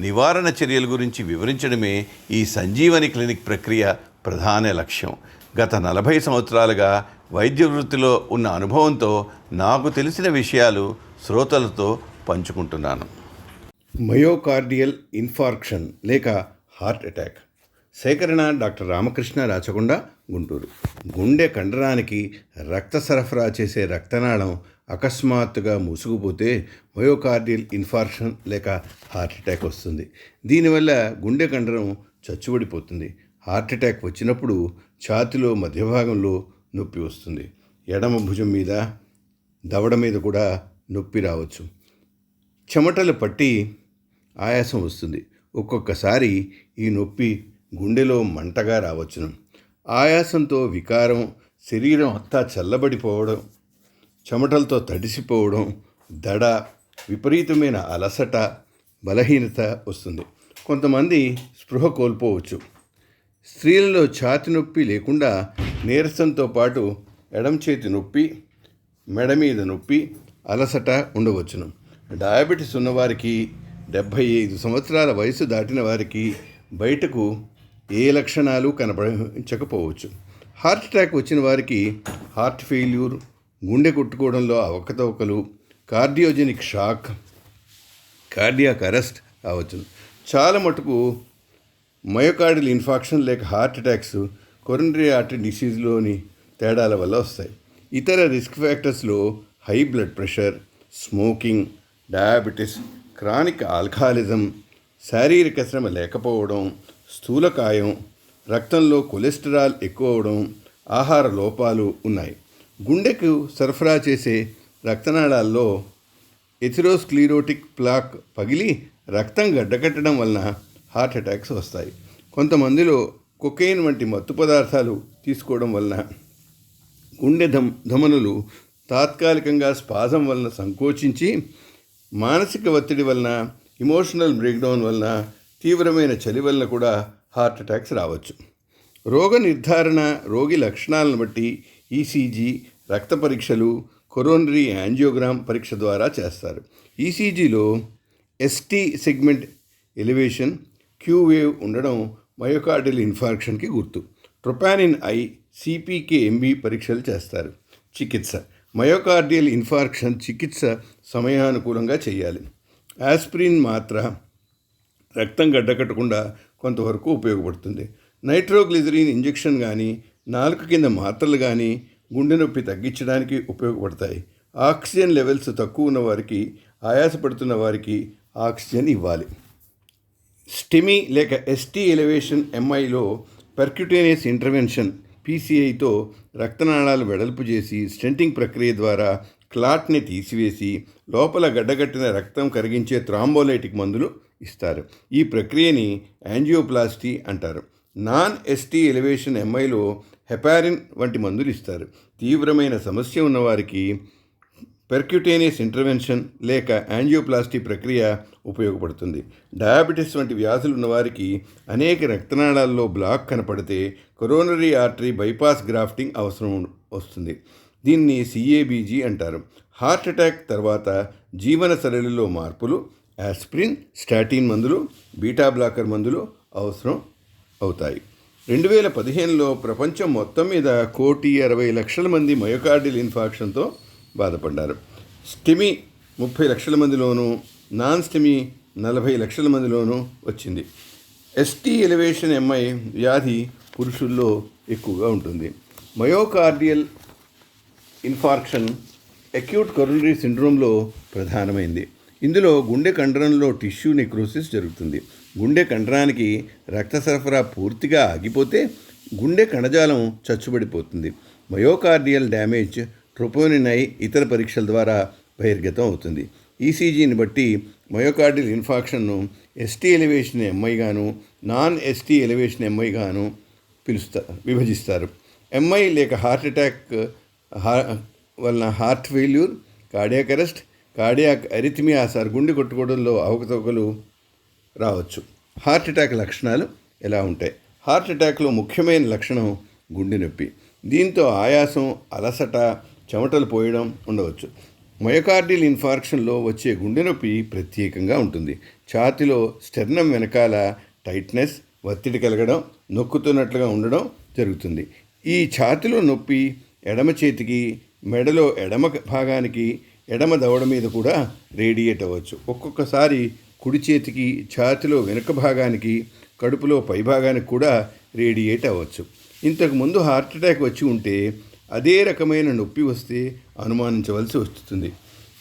నివారణ చర్యల గురించి వివరించడమే ఈ సంజీవని క్లినిక్ ప్రక్రియ ప్రధాన లక్ష్యం. గత నలభై సంవత్సరాలుగా వైద్య వృత్తిలో ఉన్న అనుభవంతో నాకు తెలిసిన విషయాలు శ్రోతలతో పంచుకుంటున్నాను. మయోకార్డియల్ ఇన్ఫార్క్షన్ లేక హార్ట్ అటాక్. సేకరణ డాక్టర్ రామకృష్ణ రాచకొండ గుంటూరు. గుండె కండరానికి రక్త సరఫరా చేసే రక్తనాళం అకస్మాత్తుగా మూసుకుపోతే మయోకార్డియల్ ఇన్ఫార్షన్ లేక హార్ట్ అటాక్ వస్తుంది. దీనివల్ల గుండె కండరం చచ్చుబడిపోతుంది. హార్ట్ అటాక్ వచ్చినప్పుడు ఛాతిలో మధ్య భాగంలో నొప్పి వస్తుంది. ఎడమ భుజం మీద దవడ మీద కూడా నొప్పి రావచ్చు. చెమటలు పట్టి ఆయాసం వస్తుంది. ఒక్కొక్కసారి ఈ నొప్పి గుండెలో మంటగా రావచ్చును. ఆయాసంతో వికారం శరీరం అంతా చల్లబడిపోవడం చెమటలతో తడిసిపోవడం దడ విపరీతమైన అలసట బలహీనత వస్తుంది. కొంతమంది స్పృహ కోల్పోవచ్చు. స్త్రీలలో ఛాతి నొప్పి లేకుండా నీరసంతో పాటు ఎడం చేతి నొప్పి మెడ మీద నొప్పి అలసట ఉండవచ్చును. డయాబెటీస్ ఉన్నవారికి డెబ్భై ఐదు సంవత్సరాల వయసు దాటిన వారికి బయటకు ఏ లక్షణాలు కనబడించకపోవచ్చు. హార్ట్ అటాక్ వచ్చిన వారికి హార్ట్ ఫెయిల్యూర్ గుండె కొట్టుకోవడంలో అవకతవకలు కార్డియోజెనిక్ షాక్ కార్డియాక్ అరెస్ట్ కావచ్చు చాలా మటుకు మయోకార్డిల్ ఇన్ఫాక్షన్ లేక హార్ట్ అటాక్స్ కొరండరీ హార్ట్ డిసీజ్లోని తేడాల వల్ల వస్తాయి. ఇతర risk ఫ్యాక్టర్స్లో high blood pressure smoking diabetes chronic alcoholism శారీరక శ్రమ లేకపోవడం స్థూలకాయం రక్తంలో కొలెస్టరాల్ ఎక్కువ అవడం ఆహార లోపాలు ఉన్నాయి. గుండెకు సరఫరా చేసే రక్తనాళాల్లో ఎథిరోస్క్లీరోటిక్ ప్లాక్ పగిలి రక్తం గడ్డకట్టడం వలన హార్ట్ అటాక్స్ వస్తాయి. కొంతమందిలో కొకెయిన్ వంటి మత్తు పదార్థాలు తీసుకోవడం వలన గుండె ధమ్ ధమనులు తాత్కాలికంగా స్పాజం వలన సంకోచించి మానసిక ఒత్తిడి వలన ఇమోషనల్ బ్రేక్డౌన్ వలన తీవ్రమైన చలి వలన కూడా హార్ట్ అటాక్స్ రావచ్చు. రోగ నిర్ధారణ రోగి లక్షణాలను బట్టి ఈసీజీ రక్త పరీక్షలు కొరోనరీ యాంజియోగ్రామ్ పరీక్ష ద్వారా చేస్తారు. ఈసీజీలో ST segment elevation Q wave ఉండడం మయోకార్డియల్ ఇన్ఫార్క్షన్కి గుర్తు. ట్రొపానిన్ ఐ సిపికే ఎంబీ పరీక్షలు చేస్తారు. చికిత్స. మయోకార్డియల్ ఇన్ఫార్క్షన్ చికిత్స సమయానుకూలంగా చేయాలి. ఆస్పిరిన్ మాత్ర రక్తం గడ్డకట్టకుండా కొంతవరకు ఉపయోగపడుతుంది. నైట్రోగ్లిజరిన్ ఇంజెక్షన్ కానీ నాలుక కింద మాత్రలు కానీ గుండె నొప్పి తగ్గించడానికి ఉపయోగపడతాయి. ఆక్సిజన్ లెవెల్స్ తక్కువ ఉన్న వారికి ఆయాసపడుతున్న వారికి ఆక్సిజన్ ఇవ్వాలి. స్టెమీ లేక ఎస్టీ ఎలివేషన్ ఎంఐలో పెర్క్యుటేనియస్ ఇంటర్వెన్షన్ పీసీఐతో రక్తనాళాలు వెడల్పు చేసి స్టెంటింగ్ ప్రక్రియ ద్వారా క్లాట్ని తీసివేసి లోపల గడ్డగట్టిన రక్తం కరిగించే థ్రాంబోలైటిక్ మందులు ఇస్తారు. ఈ ప్రక్రియని యాంజియోప్లాస్టీ అంటారు. నాన్ ఎస్టీ ఎలివేషన్ ఎంఐలో హెపారిన్ వంటి మందులు ఇస్తారు. తీవ్రమైన సమస్య ఉన్నవారికి పెర్క్యుటేనియస్ ఇంటర్వెన్షన్ లేక యాంజియోప్లాస్టీ ప్రక్రియ ఉపయోగపడుతుంది. డయాబెటీస్ వంటి వ్యాధులు ఉన్నవారికి అనేక రక్తనాళాల్లో బ్లాక్ కనపడితే కొరోనరీ ఆర్టరీ బైపాస్ గ్రాఫ్టింగ్ అవసరం వస్తుంది. దీన్ని సిఏబీజీ అంటారు. హార్ట్ అటాక్ తర్వాత జీవన శైలిలో మార్పులు యాస్ప్రిన్ స్టాటిన్ మందులు బీటా బ్లాకర్ మందులు అవసరం అవుతాయి. రెండు వేల పదిహేనులో ప్రపంచం మొత్తం మీద కోటి అరవై లక్షల మంది మయోకార్డియల్ ఇన్ఫాక్షన్తో బాధపడ్డారు. స్టిమి ముప్పై లక్షల మందిలోనూ నాన్ స్టిమి నలభై లక్షల మందిలోనూ వచ్చింది. ఎస్టీ ఎలివేషన్ ఎంఐ వ్యాధి పురుషుల్లో ఎక్కువగా ఉంటుంది. మయోకార్డియల్ ఇన్ఫార్క్షన్ అక్యూట్ కరోనరీ సిండ్రోమ్లో ప్రధానమైంది. ఇందులో గుండె కండరంలో టిష్యూ నెక్రోసిస్ జరుగుతుంది. గుండె కండరానికి రక్త సరఫరా పూర్తిగా ఆగిపోతే గుండె కణజాలం చచ్చుబడిపోతుంది. మయోకార్డియల్ డ్యామేజ్ ట్రోపోనినై అయి ఇతర పరీక్షల ద్వారా బహిర్గతం అవుతుంది. ఈసీజీని బట్టి మయోకార్డియల్ ఇన్ఫాక్షన్ను ఎస్టీ ఎలివేషన్ ఎంఐగాను నాన్ ఎస్టీ ఎలివేషన్ ఎంఐగాను పిలుస్తారు విభజిస్తారు. ఎంఐ లేక హార్ట్ అటాక్ వలన heart failure cardiac arrest cardiac arrhythmia sir గుండె కొట్టుకోవడంలో అవకతవకలు రావచ్చు. హార్ట్ అటాక్ లక్షణాలు ఎలా ఉంటాయి? హార్ట్ అటాక్లో ముఖ్యమైన లక్షణం గుండె నొప్పి. దీంతో ఆయాసం అలసట చెమటలు పోయడం ఉండవచ్చు. మయోకార్డియల్ ఇన్ఫార్క్షన్లో వచ్చే గుండె నొప్పి ప్రత్యేకంగా ఉంటుంది. ఛాతిలో స్టెర్నం వెనకాల టైట్నెస్ ఒత్తిడి కలగడం నొక్కుతున్నట్లుగా ఉండడం జరుగుతుంది. ఈ ఛాతిలో నొప్పి ఎడమ చేతికి మెడలో ఎడమ భాగానికి ఎడమ దవడ మీద కూడా రేడియేట్ అవ్వచ్చు. ఒక్కొక్కసారి కుడి చేతికి ఛాతిలో వెనుక భాగానికి కడుపులో పై భాగానికి కూడా రేడియేట్ అవ్వచ్చు. ఇంతకు ముందు హార్ట్ అటాక్ వచ్చి ఉంటే అదే రకమైన నొప్పి వస్తే అనుమానించవలసి వస్తుంది.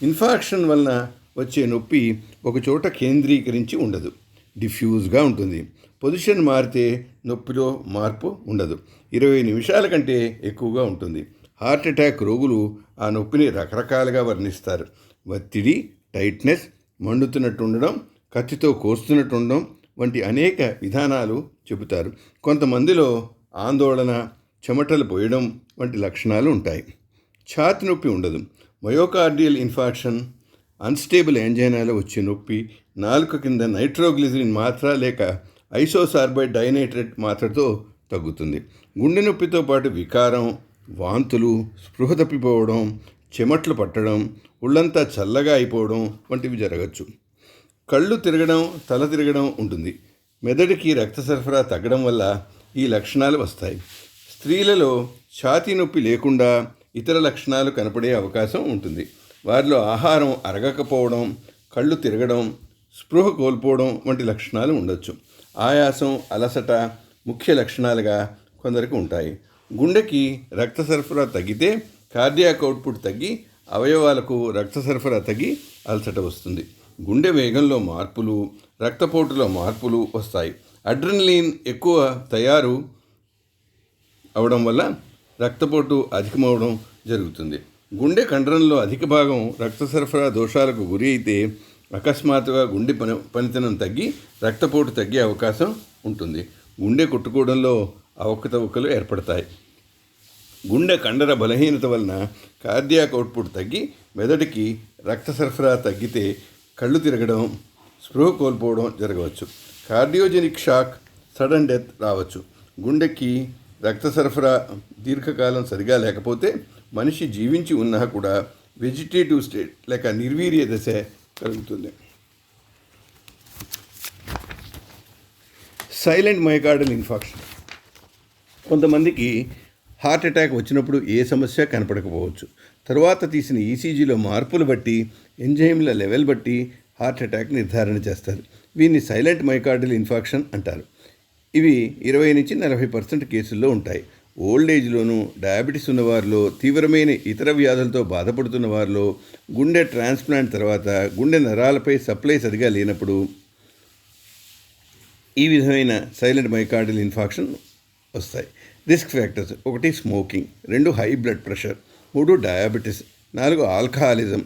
ఇన్ఫాక్షన్ వలన వచ్చే నొప్పి ఒకచోట కేంద్రీకరించి ఉండదు. డిఫ్యూజ్గా ఉంటుంది. పొజిషన్ మారితే నొప్పిలో మార్పు ఉండదు. ఇరవై నిమిషాల కంటే ఎక్కువగా ఉంటుంది. హార్ట్ అటాక్ రోగులు ఆ నొప్పిని రకరకాలుగా వర్ణిస్తారు. ఒత్తిడి టైట్నెస్ మండుతున్నట్టు ఉండడం కత్తితో కోస్తున్నట్టు ఉండడం వంటి అనేక విధానాలు చెబుతారు. కొంతమందిలో ఆందోళన చెమటలు పోయడం వంటి లక్షణాలు ఉంటాయి. ఛాతి నొప్పి ఉండదు. మయోకార్డియల్ ఇన్ఫాక్షన్ అన్స్టేబుల్ ఎంజైనాలో వచ్చే నొప్పి నాలుక కింద నైట్రోగ్లిజరిన్ మాత్ర లేక ఐసోసార్బైడ్ డైనైట్రేట్ మాత్రతో తగ్గుతుంది. గుండె నొప్పితో పాటు వికారం వాంతులు స్పృహ తప్పిపోవడం చెమట్లు పట్టడం ఒళ్ళంతా చల్లగా అయిపోవడం వంటివి జరగచ్చు. కళ్ళు తిరగడం తల తిరగడం ఉంటుంది. మెదడుకి రక్త సరఫరా తగ్గడం వల్ల ఈ లక్షణాలు వస్తాయి. స్త్రీలలో ఛాతీ నొప్పి లేకుండా ఇతర లక్షణాలు కనపడే అవకాశం ఉంటుంది. వారిలో ఆహారం అరగకపోవడం కళ్ళు తిరగడం స్పృహ కోల్పోవడం వంటి లక్షణాలు ఉండొచ్చు. ఆయాసం అలసట ముఖ్య లక్షణాలుగా కొందరికి ఉంటాయి. గుండెకి రక్త సరఫరా తగ్గితే కార్డియాక్ అవుట్పుట్ తగ్గి అవయవాలకు రక్త సరఫరా తగ్గి అలసట వస్తుంది. గుండె వేగంలో మార్పులు రక్తపోటులో మార్పులు వస్తాయి. అడ్రినలిన్ ఎక్కువ తయారు అవడం వల్ల రక్తపోటు అధికమవడం జరుగుతుంది. గుండె కండరంలో అధిక భాగం రక్త సరఫరా దోషాలకు గురి అయితే అకస్మాత్తుగా గుండె పని పనితనం తగ్గి రక్తపోటు తగ్గే అవకాశం ఉంటుంది. గుండె కొట్టుకోవడంలో అవకతవకలు ఏర్పడతాయి. గుండె కండర బలహీనత వలన కార్డియాక్ అవుట్పుట్ తగ్గి మెదడుకి రక్త సరఫరా తగ్గితే కళ్ళు తిరగడం స్పృహ కోల్పోవడం జరగవచ్చు. కార్డియోజెనిక్ షాక్ సడన్ డెత్ రావచ్చు. గుండెకి రక్త సరఫరా దీర్ఘకాలం సరిగా లేకపోతే మనిషి జీవించి ఉన్నా కూడా వెజిటేటివ్ స్టేట్ లేక నిర్వీర్య దశ కలుగుతుంది. Silent myocardial infarction. కొంతమందికి హార్ట్ అటాక్ వచ్చినప్పుడు ఏ సమస్య కనపడకపోవచ్చు. తరువాత తీసిన ఈసీజీలో మార్పులు బట్టి ఎంజైమ్ల లెవెల్ బట్టి హార్ట్ అటాక్ నిర్ధారణ చేస్తారు. వీన్ని సైలెంట్ మైకార్డిల్ ఇన్ఫాక్షన్ అంటారు. ఇవి ఇరవై నుంచి నలభై పర్సెంట్ కేసుల్లో ఉంటాయి. ఓల్డ్ ఏజ్లోనూ డయాబెటీస్ ఉన్నవారిలో తీవ్రమైన ఇతర వ్యాధులతో బాధపడుతున్న వారిలో గుండె ట్రాన్స్ప్లాంట్ తర్వాత గుండె నరాలపై సప్లై సరిగా లేనప్పుడు ఈ విధమైన సైలెంట్ మైకార్డిల్ ఇన్ఫాక్షన్ వస్తాయి. రిస్క్ ఫ్యాక్టర్స్ ఒకటి స్మోకింగ్ రెండు హై బ్లడ్ ప్రెషర్ మూడు డయాబెటీస్ నాలుగు ఆల్కహాలిజం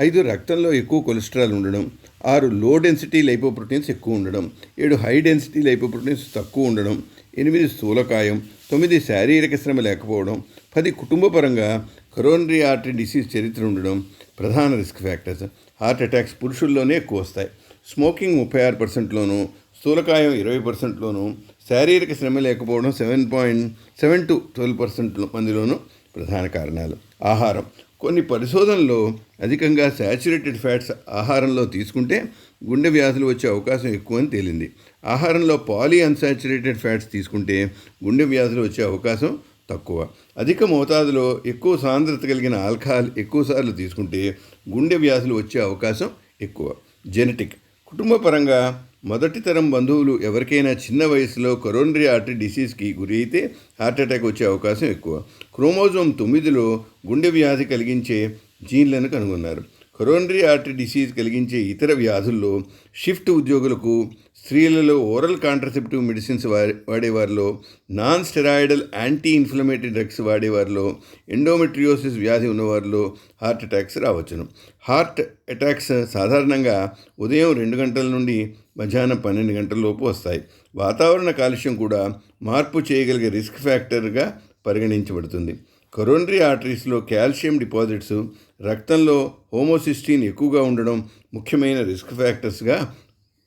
ఐదు రక్తంలో ఎక్కువ కొలెస్ట్రాల్ ఉండడం ఆరు లో డెన్సిటీ లైపోప్రోటీన్స్ ఎక్కువ ఉండడం ఏడు హై డెన్సిటీ లైపోప్రోటీన్స్ తక్కువ ఉండడం ఎనిమిది స్థూలకాయం తొమ్మిది శారీరక శ్రమ లేకపోవడం పది కుటుంబపరంగా కరోనరీ ఆర్టరీ డిసీజ్ చరిత్ర ఉండడం ప్రధాన రిస్క్ ఫ్యాక్టర్స్. హార్ట్ అటాక్స్ పురుషుల్లోనే ఎక్కువ వస్తాయి. స్మోకింగ్ ముప్పై ఆరు పర్సెంట్లోను స్థూలకాయం ఇరవై పర్సెంట్లోను శారీరక శ్రమ లేకపోవడం seven point seven to twelve percent మందిలోనూ ప్రధాన కారణాలు. ఆహారం. కొన్ని పరిశోధనల్లో అధికంగా శాచురేటెడ్ ఫ్యాట్స్ ఆహారంలో తీసుకుంటే గుండె వ్యాధులు వచ్చే అవకాశం ఎక్కువ అని తేలింది. ఆహారంలో పాలీ అన్సాచురేటెడ్ ఫ్యాట్స్ తీసుకుంటే గుండె వ్యాధులు వచ్చే అవకాశం తక్కువ. అధిక మోతాదులో ఎక్కువ సాంద్రత కలిగిన ఆల్కహాల్ ఎక్కువసార్లు తీసుకుంటే గుండె వ్యాధులు వచ్చే అవకాశం ఎక్కువ. జెనెటిక్. కుటుంబపరంగా మొదటి తరం బంధువులు ఎవరికైనా చిన్న వయసులో కరోనరీ ఆర్టరీ డిసీజ్కి గురి అయితే హార్ట్ అటాక్ వచ్చే అవకాశం ఎక్కువ. క్రోమోజోమ్ తొమ్మిదిలో గుండె వ్యాధి కలిగించే జీన్లను కనుగొన్నారు. కరోనరీ ఆర్టరీ డిసీజ్ కలిగించే ఇతర వ్యాధుల్లో షిఫ్ట్ ఉద్యోగులకు స్త్రీలలో oral contraceptive medicines వాడేవారిలో non steroidal anti inflammatory drugs వాడేవారిలో endometriosis వ్యాధి ఉన్నవారిలో హార్ట్ అటాక్స్ రావచ్చును. హార్ట్ అటాక్స్ సాధారణంగా ఉదయం రెండు గంటల నుండి మధ్యాహ్నం పన్నెండు గంటల లోపు వస్తాయి. వాతావరణ కాలుష్యం కూడా మార్పు చేయగలిగే రిస్క్ ఫ్యాక్టర్గా పరిగణించబడుతుంది. కరోనరీ ఆర్టరీస్లో కాల్షియం డిపాజిట్స్ రక్తంలో హోమోసిస్టీన్ ఎక్కువగా ఉండడం ముఖ్యమైన రిస్క్ ఫ్యాక్టర్స్గా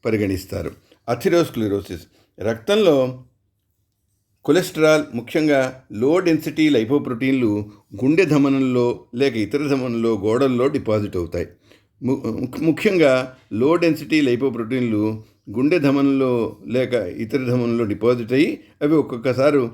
పరిగణిస్తారు. అథిరోస్క్లిరోసిస్. రక్తంలో కొలెస్ట్రాల్ ముఖ్యంగా లో డెన్సిటీ లైపోప్రోటీన్లు గుండె ధమనంలో లేక ఇతర ధమనంలో గోడల్లో డిపాజిట్ అవుతాయి. ముఖ్యంగా లో డెన్సిటీ లైపోప్రోటీన్లు గుండె ధమనంలో లేక ఇతర ధమనంలో డిపాజిట్ అయ్యి అవి ఒక్కొక్కసారి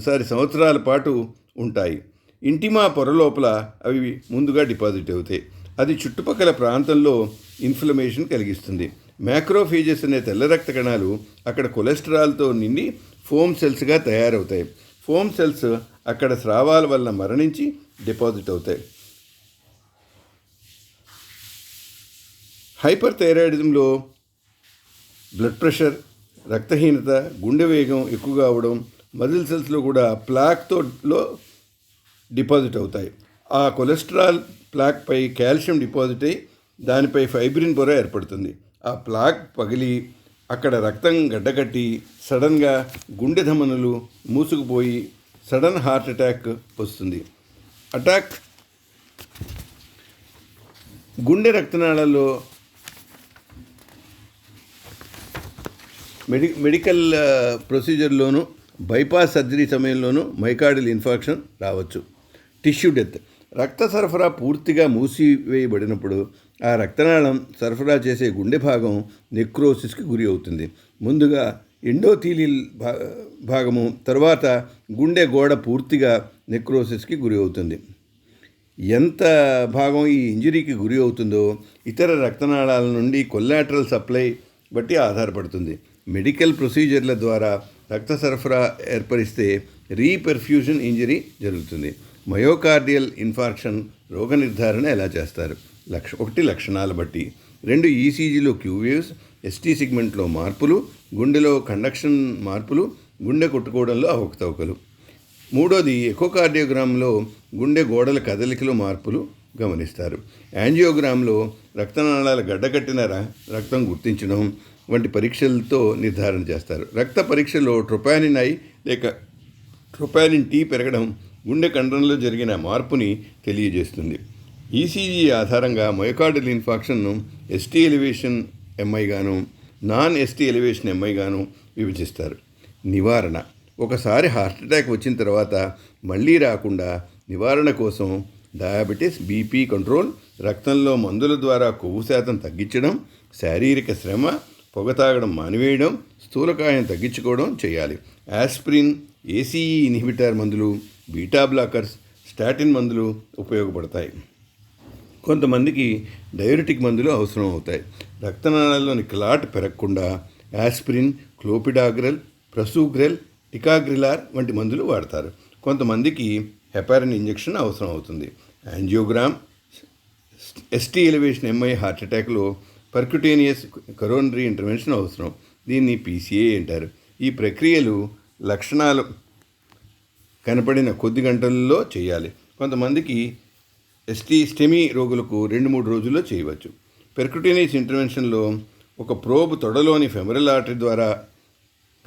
సారి సంవత్సరాల పాటు ఉంటాయి. ఇంటిమా పొరలోపల అవి ముందుగా డిపాజిట్ అవుతాయి. అది చుట్టుపక్కల ప్రాంతంలో ఇన్ఫ్లమేషన్ కలిగిస్తుంది. మ్యాక్రోఫీజెస్ అనే తెల్ల రక్త కణాలు అక్కడ కొలెస్ట్రాల్తో నిండి ఫోమ్ సెల్స్గా తయారవుతాయి. ఫోమ్ సెల్స్ అక్కడ స్రావాల వల్ల మరణించి డిపాజిట్ అవుతాయి. హైపర్ థైరాయిడిజంలో బ్లడ్ ప్రెషర్ రక్తహీనత గుండె వేగం ఎక్కువగా అవడం మజిల్ సెల్స్లో కూడా ప్లాక్తో లో డిపాజిట్ అవుతాయి. ఆ కొలెస్ట్రాల్ ప్లాక్పై కాల్షియం డిపాజిట్ అయి దానిపై ఫైబ్రిన్ పొర ఏర్పడుతుంది. ఆ ప్లాక్ పగిలి అక్కడ రక్తం గడ్డకట్టి సడన్గా గుండె ధమనులు మూసుకుపోయి సడన్ హార్ట్ అటాక్ వస్తుంది. అటాక్ గుండె రక్తనాళాల్లో మెడి మెడికల్ ప్రొసీజర్లోనూ బైపాస్ సర్జరీ సమయంలోనూ మైకాడిల్ ఇన్ఫాక్షన్ రావచ్చు. Tissue death. రక్త సరఫరా పూర్తిగా మూసివేయబడినప్పుడు ఆ రక్తనాళం సరఫరా చేసే గుండె భాగం నెక్రోసిస్కి గురి అవుతుంది. ముందుగా ఎండోథీలియల్ భా భాగము తర్వాత గుండె గోడ పూర్తిగా నెక్రోసిస్కి గురి అవుతుంది. ఎంత భాగం ఈ ఇంజరీకి గురి అవుతుందో ఇతర రక్తనాళాల నుండి కొల్లాటరల్ సప్లై బట్టి ఆధారపడుతుంది. మెడికల్ ప్రొసీజర్ల ద్వారా రక్త సరఫరా ఏర్పరిస్తే రీపెర్ఫ్యూజన్ ఇంజరీ జరుగుతుంది. మయోకార్డియల్ ఇన్ఫార్క్షన్ రోగ నిర్ధారణ ఎలా చేస్తారు? లక్ష ఒకటి లక్షణాలు బట్టి. రెండు ఈసీజీలో క్యూవేవ్స్ ఎస్టీ సిగ్మెంట్లో మార్పులు గుండెలో కండక్షన్ మార్పులు గుండె కొట్టుకోవడంలో అవకతవకలు. మూడోది ఎకోకార్డియోగ్రామ్లో గుండె గోడల కదలికలో మార్పులు గమనిస్తారు. యాంజియోగ్రామ్లో రక్తనాళాల గడ్డకట్టిన రక్తం గుర్తించడం వంటి పరీక్షలతో నిర్ధారణ చేస్తారు. రక్త పరీక్షలో ట్రొపానిన్ ఐ లేక ట్రొపానిన్ టీ పెరగడం గుండె కండరంలో జరిగిన మార్పుని తెలియజేస్తుంది. ఈసీజీ ఆధారంగా మొయకార్డల్ ఇన్ఫాక్షన్ను ఎస్టీ ఎలివేషన్ ఎంఐగాను నాన్ ఎస్టీ ఎలివేషన్ ఎంఐగాను విభజిస్తారు. నివారణ. ఒకసారి హార్ట్ అటాక్ వచ్చిన తర్వాత మళ్ళీ రాకుండా నివారణ కోసం డయాబెటీస్ బీపీ కంట్రోల్ రక్తంలో మందుల ద్వారా కొవ్వు శాతం తగ్గించడం శారీరక శ్రమ పొగ తాగడం మానివేయడం స్థూలకాయం తగ్గించుకోవడం చేయాలి. ఆస్ప్రిన్ ఏసీఈ ఇన్హిబిటర్ మందులు బీటా బ్లాకర్స్ స్టాటిన్ మందులు ఉపయోగపడతాయి. కొంతమందికి డయూరిటిక్ మందులు అవసరం అవుతాయి. రక్తనాళాల్లోని క్లాట్ పెరగకుండా యాస్పిరిన్ క్లోపిడాగ్రల్ ప్రసూగ్రెల్ టికాగ్రిలార్ వంటి మందులు వాడతారు. కొంతమందికి హెపారిన్ ఇంజెక్షన్ అవసరం అవుతుంది. Angiogram ST elevation MI heart అటాక్లో percutaneous coronary intervention అవసరం. దీన్ని పీసీఏ అంటారు. ఈ ప్రక్రియలు లక్షణాలు కనపడిన కొద్ది గంటల్లో చేయాలి. కొంతమందికి ఎస్టీ స్టెమీ రోగులకు రెండు మూడు రోజుల్లో చేయవచ్చు. పెర్కుటేనియస్ ఇంటర్వెన్షన్లో ఒక ప్రోబ్ తొడలోని ఫెమరల్ ఆర్టరీ ద్వారా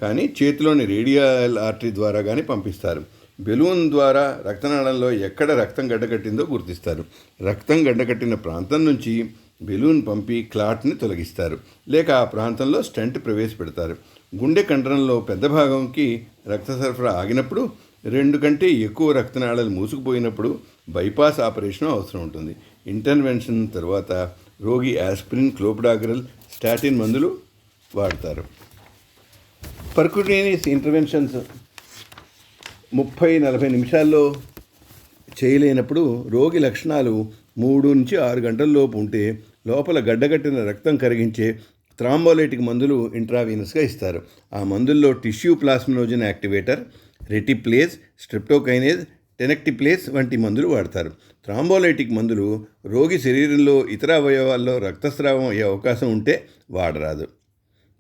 కానీ చేతిలోని రేడియల్ ఆర్టరీ ద్వారా కానీ పంపిస్తారు. బెలూన్ ద్వారా రక్తనాళంలో ఎక్కడ రక్తం గడ్డకట్టిందో గుర్తిస్తారు. రక్తం గడ్డకట్టిన ప్రాంతం నుంచి బెలూన్ పంపి క్లాట్ని తొలగిస్తారు. లేక ఆ ప్రాంతంలో స్టెంట్ ప్రవేశపెడతారు. గుండె కండరంలో పెద్ద భాగంకి రక్త సరఫరా ఆగినప్పుడు రెండు కంటే ఎక్కువ రక్తనాళాలు మూసుకుపోయినప్పుడు బైపాస్ ఆపరేషన్ అవసరం ఉంటుంది. ఇంటర్వెన్షన్ తర్వాత రోగి యాస్ప్రిన్ క్లోపిడాగ్రల్ స్టాటిన్ మందులు వాడతారు. పర్కుటేనియస్ ఇంటర్వెన్షన్స్ ముప్పై నలభై నిమిషాల్లో చేయలేనప్పుడు రోగి లక్షణాలు మూడు నుంచి ఆరు గంటల లోపు ఉంటే లోపల గడ్డగట్టిన రక్తం కరిగించే థ్రాంబోలైటిక్ మందులు ఇంట్రావీనస్గా ఇస్తారు. ఆ మందుల్లో tissue plasminogen activator reteplase streptokinase tenecteplase వంటి మందులు వాడతారు. థ్రాంబోలైటిక్ మందులు రోగి శరీరంలో ఇతర అవయవాల్లో రక్తస్రావం అయ్యే అవకాశం ఉంటే వాడరాదు.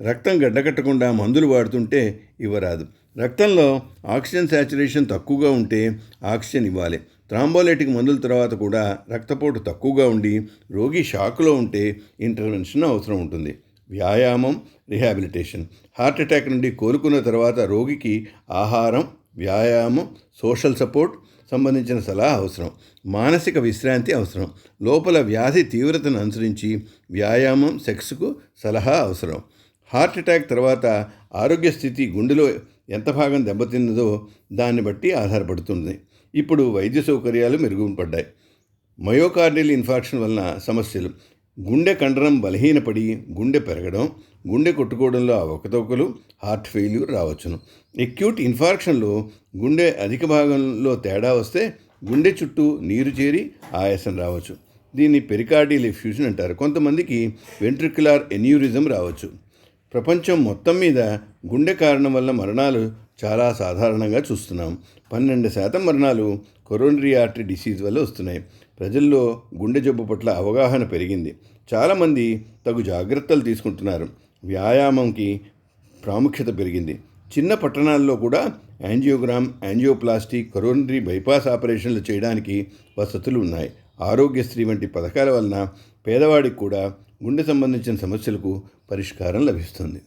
రక్తం గడ్డకట్టకుండా మందులు వాడుతుంటే ఇవ్వరాదు. రక్తంలో ఆక్సిజన్ శాచురేషన్ తక్కువగా ఉంటే ఆక్సిజన్ ఇవ్వాలి. థ్రాంబోలైటిక్ మందుల తర్వాత కూడా రక్తపోటు తక్కువగా ఉండి రోగి షాక్లో ఉంటే ఇంటర్వెన్షన్ అవసరం ఉంటుంది. వ్యాయామం రిహాబిలిటేషన్. హార్ట్ అటాక్ నుండి కోలుకున్న తర్వాత రోగికి ఆహారం వ్యాయామం సోషల్ సపోర్ట్ సంబంధించిన సలహా అవసరం. మానసిక విశ్రాంతి అవసరం. లోపల వ్యాధి తీవ్రతను అనుసరించి వ్యాయామం సెక్స్కు సలహా అవసరం. హార్ట్ అటాక్ తర్వాత ఆరోగ్య స్థితి గుండెలో ఎంత భాగం దెబ్బతిన్నదో దాన్ని బట్టి ఆధారపడుతుంది. ఇప్పుడు వైద్య సౌకర్యాలు మెరుగుపడ్డాయి. మయోకార్డియల్ ఇన్ఫాక్షన్ వలన సమస్యలు. గుండె కండరం బలహీనపడి గుండె పెరగడం గుండె కొట్టుకోవడంలో అవకతవకలు హార్ట్ ఫెయిల్యూర్ రావచ్చును. ఎక్యూట్ ఇన్ఫార్క్షన్లో గుండె అధిక భాగంలో తేడా వస్తే గుండె చుట్టూ నీరు చేరి ఆయాసం రావచ్చు. దీన్ని పెరికార్డియల్ ఎఫ్యూజన్ అంటారు. కొంతమందికి వెంట్రికులార్ ఎన్యూరిజం రావచ్చు. ప్రపంచం మొత్తం మీద గుండె కారణం వల్ల మరణాలు చాలా సాధారణంగా చూస్తున్నాం. పన్నెండు శాతం మరణాలు కొరోనరీ ఆర్టరీ డిసీజ్ వల్ల వస్తున్నాయి. ప్రజల్లో గుండె జబ్బు పట్ల అవగాహన పెరిగింది. చాలామంది తగు జాగ్రత్తలు తీసుకుంటున్నారు. వ్యాయామంకి ప్రాముఖ్యత పెరిగింది. చిన్న పట్టణాల్లో కూడా యాంజియోగ్రామ్ యాంజియోప్లాస్టీ కరోనరీ బైపాస్ ఆపరేషన్లు చేయడానికి వసతులు ఉన్నాయి. ఆరోగ్యశ్రీ వంటి పథకాల వలన పేదవాడికి కూడా గుండె సంబంధించిన సమస్యలకు పరిష్కారం లభిస్తుంది.